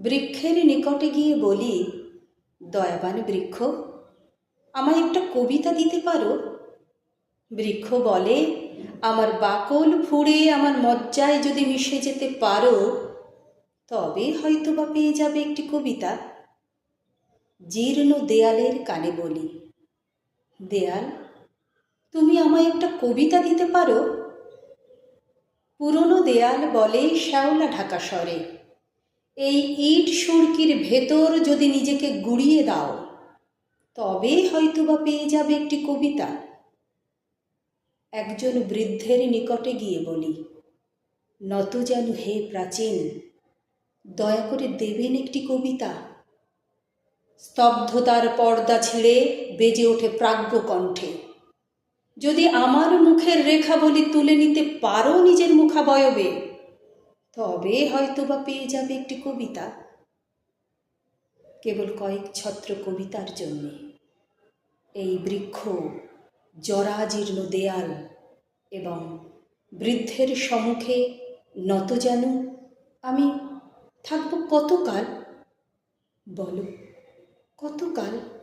বৃক্ষের নিকটে গিয়ে বলি, দয়াবান বৃক্ষ, আমায় একটা কবিতা দিতে পারো? বৃক্ষ বলে, আমার বাকল ফুঁড়ে আমার মজ্জায় যদি মিশে যেতে পারো, তবে হয়তো বা পেয়ে যাবে একটি কবিতা। জীর্ণ দেয়ালের কানে বলি, দেয়াল, তুমি আমায় একটা কবিতা দিতে পারো? পুরনো দেয়াল বলে শ্যাওলা ঢাকা স্বরে এই ইট সুরকির ভেতর যদি নিজেকে গুড়িয়ে দাও, তবে হয়তোবা পেয়ে যাবে একটি কবিতা। একজন বৃদ্ধের নিকটে গিয়ে বলি, নত যেন হে প্রাচীন, দয়া করে দেবেন একটি কবিতা। স্তব্ধতার পর্দা ছিঁড়ে বেজে ওঠে প্রাজ্ঞ কণ্ঠে। যদি আমার মুখের রেখা বলি তুলে নিতে পারো নিজের মুখাবয়বে তবে হয়তো বা পেয়ে যাবে একটি কবিতা। কেবল কয়েক ছত্র কবিতার জন্যে। এই বৃক্ষ, জরাজীর্ণ দেয়াল এবং বৃদ্ধের সম্মুখে নত যেন আমি থাকব কতকাল? বলো, কতকাল?